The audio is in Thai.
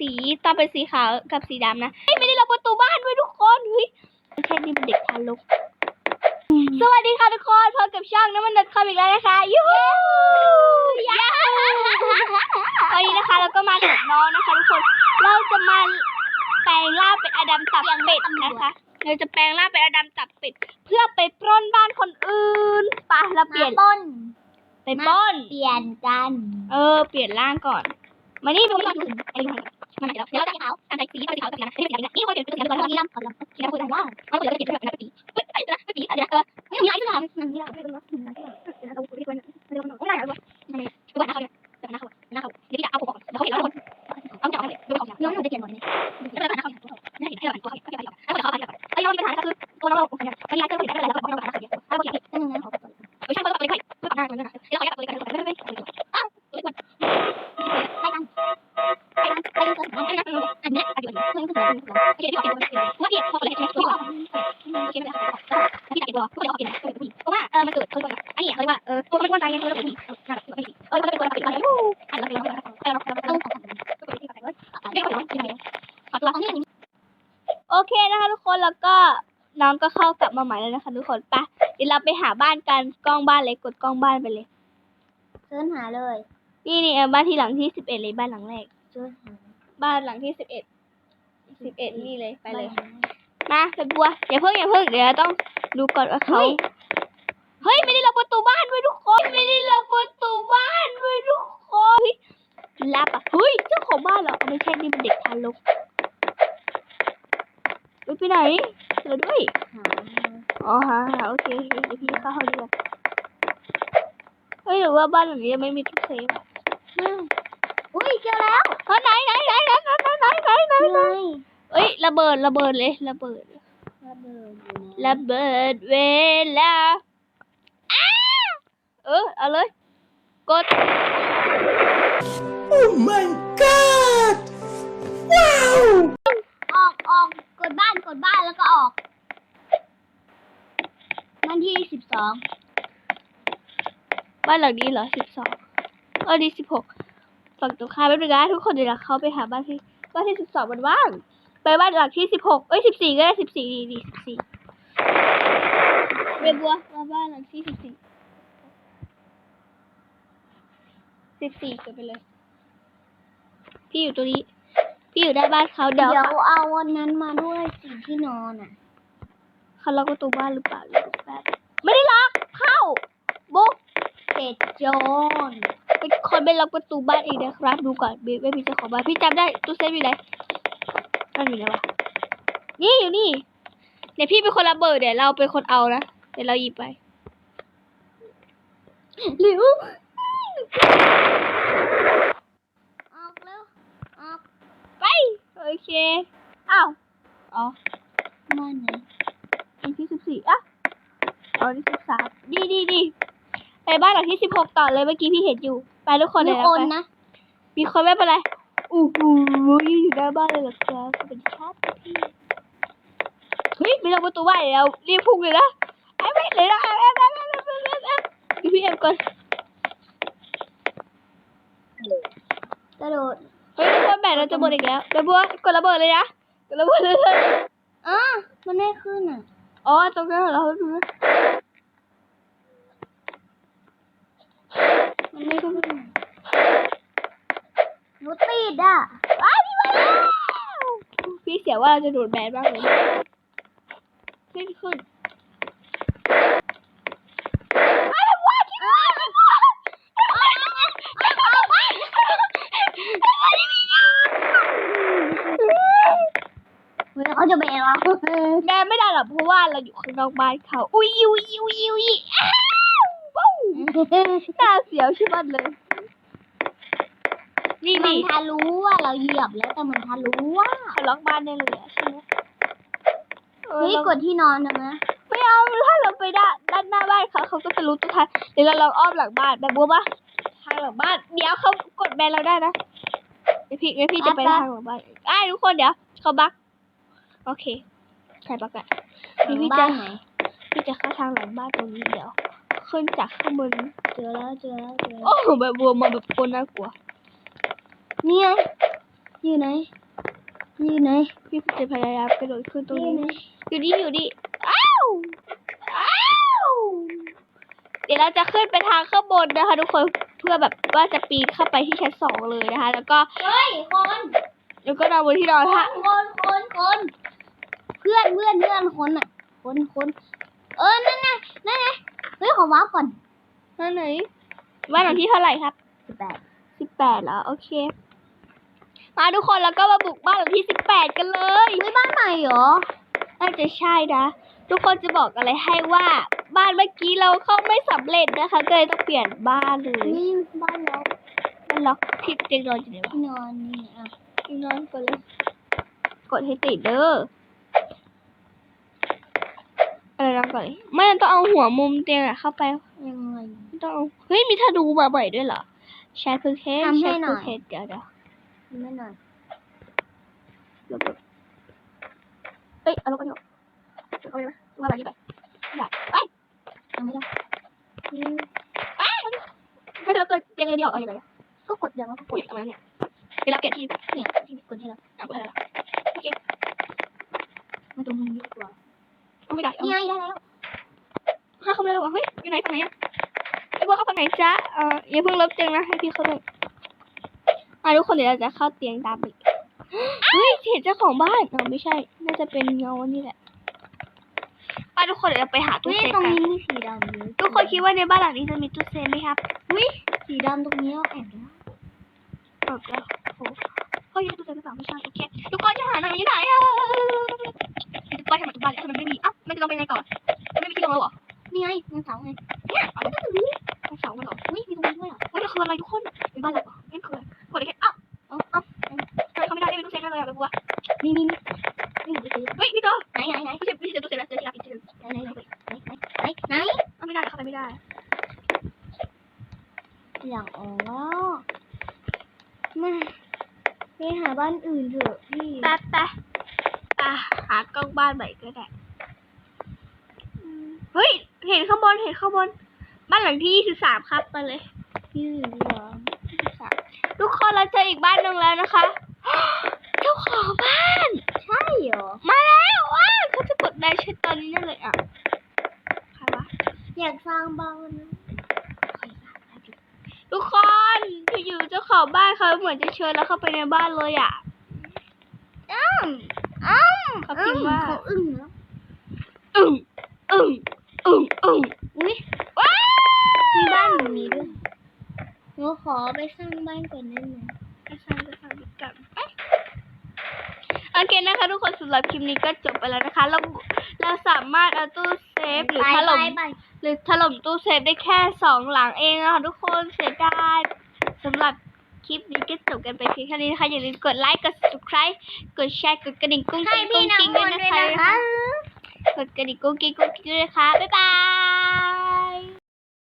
สีตอนเป็นสีขาวกับสีดำนะเฮ้ยไม่ได้ล็อกประตูบ้านด้วยทุกคนเฮ้ยไม่ใช่นี่เป็นเด็กทารกสวัสดีค่ะทุกคนพบกับช่องน้ำมันเด็ดคอมอีกแล้วนะคะยูฮูยาวันนี้นะคะเราก็มาถึงน้องนะคะทุกคนเราจะมาแปลงร่างเป็นอดัมตับเป็ดนะคะเราจะแปลงร่างเป็นอดัมตับเป็ดเพื่อไปปล้นบ้านคนอื่นไปะเราเปลี่ยนต้นไปปล้นเปลี่ยนกัน เออ เปลี่ยนร่างก่อน มานี่ดูนี่ดูไอ้ดู มันเดี๋ยวเดี๋ยวเราจะขาวอันไหนสีสีขาวกับสีดำนี่สีดำนี่คนเปลี่ยนเป็นสีดำก่อนนี่ลำก่อนลำสีดำคนว่าเขาเปลี่ยนเป็นสีดำเป็นสีเฮ้ยไอ้สีสีอะไรเออไม่มีอะไรที่ทำนั่นนี่เราไม่รู้ว่าเราคุยกันเดี๋ยวมันไม่ได้หรอนี่ดูหน้าเขาเดี๋ยวหน้าเขาหน้าเขาเดี๋ยวจะเอาผมก่อนเดี๋ยวเขาเห็นแล้วคนเอาจับเลยดูของน้องหนูจะเปลี่ยนหมดเลยเดี๋ยวหน้าเขาไม่เห็นให้เราตัวเขาเขาเขาเขาเขาไอ้เรามีปัญหาก็คือตัวเราเราไม่ได้เจอผิดได้แล้วก็บอกเรา ว่าพี่พอเลยใช่ไหมตัวโอเคไม่ได้พี่กินตัวพวกเรากินเพราะว่าเออมันเกิดเขาเรียกว่าอันนี้เขาเรียกว่าเออตัวมันกวนใจไงเขาเรียกว่าผู้หญิงเออมันเป็นตัวเราเป็นอะไรอันเราเป็นเราเป็นเราเป็นเราเป็นเราเป็นเราเรียกว่าอะไรยังไงขอตัวเขาเนี่ยโอเคนะคะทุกคนแล้วก็น้องก็เข้ากลับมาใหม่แล้วนะคะทุกคนไปเดี๋ยวเราไปหาบ้านกันกล้องบ้านเลยกดกล้องบ้านไปเลยเชิญหาเลย นี่นี่บ้านที่หลังที่สิบเอ็ดเลยบ้านหลังแรกเชิญหาบ้านหลังที่สิบเอ็ด สิบเอ็ดนี่เลยไปเลย มาไปบัวอย่าเพิ่งอย่าเพิ่งเดี๋ยวต้องดูก่อนว่าเขาเฮ้ยไม่ได้ล็อกประตูบ้านด้วยทุกคนไม่ได้ล็อกประตูบ้านด้วยทุกคนลับอะเฮ้ยเจ้าของบ้านเหรอไม่ใช่นี่เป็นเด็กทารกเฮ้ยไปไหนเจอด้วยหาอ๋อฮะโอเคโอเคเดี๋ยวพี่เข้าห้องดีกว่าเฮ้ยหรือว่าบ้านหลังนี้ยังไม่มีตู้เซฟอะอุ้ยเจอแล้วเฮ้ยไหนไหนไหนไหนไหนไหนไหนไหนไง เอ้ยระเบิดระเบิดเลยระเบิด ระเบิดอยู่นะระเบิดเวลาอ้าเออเอาเลย กด Oh my god! Wow! ออกออกกดบ้านกดบ้านแล้วก็ออกวันที่สิบสองบ้านหลังนี้เหรอสิบสองเออดีสิบหกฝั่งตรงข้ามไม่เป็นไรทุกคนเดี๋ยวเราเข้าไปหาบ้านที่บ้านที่สิบสองมันว่างไป บ้านหลังที่สิบหกเอ้ยสิบสี่ก็ได้สิบสี่ดีดีสิบสี่เบบัวมาบ้านหลังที่สิบสี่สิบสี่กันไปเลย พี่อยู่ตรงนี้ พี่อยู่ได้านบ้านเขาเดี๋เดี๋ยยววเอาวันนั้นมาด้วยสิ่งที่นอนอะเขาล็อกประตูบ้านหรือเปล่าดูแป๊บไม่ได้ล็อกเข้าบุ๊กเสร็จโจรเป็นคนไม่ล็อกประตูบ้านเองนะครับดูก่อนบีไม่มีเจ้าของบ้านพี่จำได้ตู้เซฟอยู่ไหน นั่นอยู่ไหนวะ นี่อยู่นี่ เดี๋ยวพี่เป็นคนระเบิดเดี๋ยวเราเป็นคนเอานะ เดี๋ยวเราหยิบไปหลิวออกแล้วออกไป โอเค อ้าว อ๋อมาไหนอันที่สิบสี่อะอ๋อนี่สิบสามดีดีดีไปบ้านหลังที่สิบหกต่อเลยเมื่อกี้พี่เห็นอยู่ ไปทุกคนเลมียนะคนไปนะมีคนไม่เป็นไร อู้หูอยู่หน้าบ้านเลยเหรอครับเป็นชาติพี่เฮ้ยไม่ต้องประตูบ้านเดี๋ยวรีบพุ่งเลยนะไอ้ไม่เลยนะแอบแอบแอบแอบแอบแอบแอบดูพี่แอบก่อนกระโดดเฮ้ยทุกคนแบตเราจะหมดอีกแล้วเดี๋ยวบัวกดระเบิดเลยนะกดระเบิดเลยเลยอะมันไม่ขึ้นอะอ๋อตรงนั้นเหรอดูนะ มันไม่ขึ้นรถติ ดอะอ้าวพี่มาแล้วพี่เสียว่าจะโดนแบนบ้างเลยขึ้นขึ้นเขาจะแบนเราแม่ไม่ได้หรอกเพราะว่าเราอยู่ข้างนอกบ้านเขา อุ้ยอุ้ยอุ้ยอุ้ยอ้าวว้าวน่าเสียวชิบันเลย นี่มันนี่ทะลุว่าเราเหยียบแล้วแต่มันทะลุว่าเขาล็อกบ้านได้เลยอะใช่ไหมเออเฮ้ยเรากดที่นอนได้ไหมไม่เอาถ้าเราไปด้านด้านหน้าบ้านเขาเขาก็จะรู้ตัวทันเดี๋ยวเราลองอ้อมหลังบ้านแบบบัวปะทางหลังบ้าน เดี๋ยวเขากดแบนเราได้นะเดี๋ยวพี่เดี๋ยวพี่จะไปทางหลังบ้านไอ้ยทุกคนเดี๋ยวเขาบักโอเคใครบักอะพี่พี่บ้าจะนไหนพี่จะเข้าทางหลังบ้านตรงนี้เดี๋ยว ขึ้นจากข้างบน เจอแล้วเจอแล้วเจอแล้วโอ้โหแบบบัวมาแบบโคนน่ากลัว เนี่ยอยู่ไหน อยู่ไหน พี่จะพยายามกระโดดขึ้นตรงอยู่นี้ไหนอยู่นี่อยู่นี่อ้าว อ้าว เดี๋ยวเราจะขึ้นไปทางข้างบนนะคะทุกคนเพื่อแบบว่าจะปีนเข้าไปที่ชั้นสองเลยนะคะ แล้วก็ เฮ้ย คน แล้วก็นอนบนที่นอนคค่ะนคนคนคน เพื่อนเพื่อนเพื่อนคนอะ คนคนเออ นั่นไงนั่นไงเฮ้ยขอว้าร์ปก่อนนั่นไหนบ้านหลังที่เท่าไหร่ครับสิบแปดสิบแปดแล้วโอเค มาทุกคนแล้วก็มาบุกบ้านหลังที่สิบแปดกันเลยเฮ้ยบ้านใหม่เหรอน่าจะใช่นะ ทุกคนจะบอกอะไรให้ว่าบ้านเมื่อกี้เราเข้าไม่สำเร็จนะคะ ก็เลยต้องเปลี่ยนบ้านเลยนี่บ้านเรามันล็อกที่เตียงนอนอยู่ไหนวะที่นอนนี่อะเตียงนอนกดเลยกดให้ติดเด้ออะไรนะก่อนเลยไม่ต้องเอาหัวมุมเตียงอะเข้าไปยังไงไม่ต้องเอาเฮ้ยมีธนูมาบ่อยด้วยเหรอแชร์คือเคสทำให้แชร์หน่คืออยเคสเดี๋ยวเดี๋ยว ไม่หน่อยลบเอ้ยเอาลบกันเถอะเอาไปไหมว่าอะไรนี่ไปได้ไปทำไม่ได้ให้เราเกิดเตียงเลยเดียวเอาอย่างไรก็กดยังแล้วก็กปุ๋ดยทำไมเนี่ยเดี๋ยวเราเปลี่ยนที่เนี่ยที่กดให้เราเอาไปแล้วมันตรงนี้ดีกว่าเอาไม่ได้เอานี่ไงได้แล้วห้าเข้าไปแล้วเฮ้ยอยู่ไหนฝั่งไหนอะไอ้พวกเข้าฝั่งไหนจ๊ะเอ่ออย่าเพิ่งลบเตียงนะให้พี่เขาด้ว ยอะทุกคนเดี๋ยวเราจะเข้าเตียงตามไปเฮ้ยเห็นเจ้าของบ้านอ๋อไม่ใช่ น่าจะเป็นเงาอันนี่แหละไปทุกคนเดี๋ยวเราไปหาตู้เฮ้ยเซฟตรงกันนี้มีสีดำเลยทุกคนคิดว่าในบ้านหลังนี้จะมีตู้เซฟไหมครับอุ้ยสีดำตรงนี้เราแอบได้เปิดแล้วโอ้โหเฮ้ยตู้เซฟหรือเปล่าไม่ใช่โอเคทุกคนจะหาหน่อยอยู่ไหนอะไปทำไมทุกบ้านแล้วทำไมไม่มีอะมันจะลงไปยังไงก่อนไม่มีที่ลงแล้วเหรอนี่ไงมันเสาไงเนี่ยเอาไปตั้งแต่นี้ตรงเสามันเหรออุ้ยมีตรงนี้ด้วยอะเฮ้ยมันคืออะไรทุกคนเป็นบ้านอะไรเหรอ อะไปบัวนี่นี่นี่นี่หนูไปซื้อเฮ้ยพี่โตไหนไหนไหนตู้เซฟพี่เจอตู้เซฟแล้วเจอที่รับอีกทีนึงไหนไหนไหนไหนไหนเอาไม่ได้เข้าไปไม่ได้อย่างอ๋อมาไปหาบ้านอื่นเถอะพี่แป๊บแป๊บอะหากล้องบ้านใหม่ก็ได้เฮ้ย เห็นข้างบนเห็นข้างบน บ้านหลังที่ยี่สิบสามครับไปเลยพี่เหรอทุกคนเราเจออีกบ้านหนึ่งแล้วนะคะ เจ้าของบ้าน ใช่เหรอ มาแล้วว้าวเขาจะกดได้ใช่ตอนนี้นั่นเลยอะใครวะอยากสร้างบ้านนะทุกคนอยู่ๆเจ้าของบ้านเขาเหมือนจะเชิญเราเข้าไปในบ้านเลยอะอ้าวอ้าวเขาพิมพ์ว่าเขาอึ้งแล้วอึ้งอึ้งอึ้งอึ้งอุ้ยว้าวมีบ้านหนูนี้ด้วยหนูขอไปสร้างบ้านก่อนได้ไหมไปสร้างไปสร้างดีกันไปโอเคนะคะทุกคนสำหรับคลิปนี้ก็จบไปแล้วนะคะ เราเราสามารถเอาตู้เซฟหรือถล่มไปไปหรือถล่มตู้เซฟได้แค่สองหลังเองนะคะทุกคนเสียดายสำหรับคลิปนี้ก็จบกันไปเพียงแค่นี้นะคะอย่าลืมกดไลค์กด subscribe กดแชร์กดกระดิ่งกุ้งให้กิ้งกุ้พี่งน้ำกิ้งมด้วยนต์นะด้วยคะนะคะกดกระดิ่งกุ้งกิ้งกุ้งกิ้งด้วยนะคะบ๊ายบาย